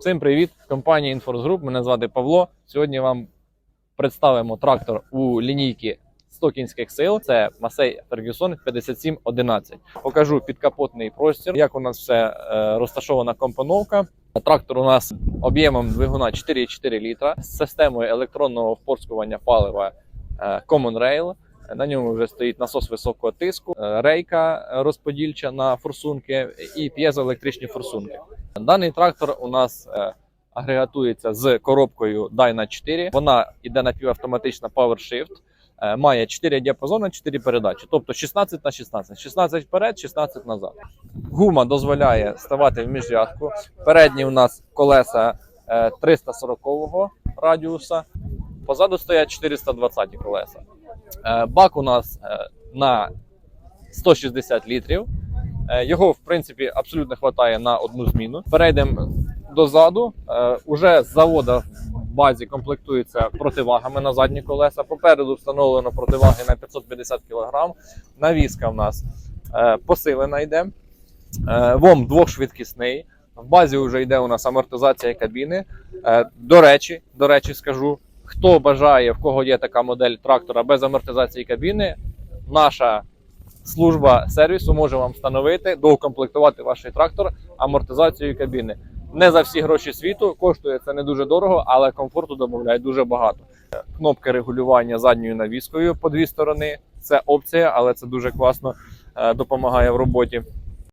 Всім привіт! Компанія Inforce Group. Мене звати Павло. Сьогодні вам представимо трактор у лінійки 100 кінських сил. Це Масей Ferguson 5711. Покажу підкапотний простір, як у нас все е, розташована компоновка. Трактор у нас об'ємом двигуна 4,4 літра з системою електронного впорскування палива е, Common Rail. На ньому вже стоїть насос високого тиску, е, рейка розподільча на форсунки і п'єзоелектричні форсунки. Даний трактор у нас е, агрегатується з коробкою Dyna 4. Вона йде напівавтоматична PowerShift. е, Має 4 діапазони, 4 передачі, тобто 16 на 16. 16 вперед, 16 назад. Гума дозволяє ставати в міжрядку. Передні у нас колеса е, 340 радіуса, позаду стоять 420 колеса. Е, Бак у нас е, на 160 літрів. Е, Його, в принципі, абсолютно вистачає на одну зміну. Перейдемо дозаду. Уже з завода в базі комплектується противагами на задні колеса. Попереду встановлено противаги на 550 кг. Навіска в нас посилена йде. ВОМ двохшвидкісний. В базі вже йде у нас амортизація кабіни. До речі, до речі, скажу, хто бажає, в кого є така модель трактора без амортизації кабіни, наша служба сервісу може вам встановити, доукомплектувати ваш трактор амортизацією кабіни. Не за всі гроші світу, коштує це не дуже дорого, але комфорту домовляє дуже багато. Кнопки регулювання задньою навіскою по дві сторони. Це опція, але це дуже класно е, допомагає в роботі.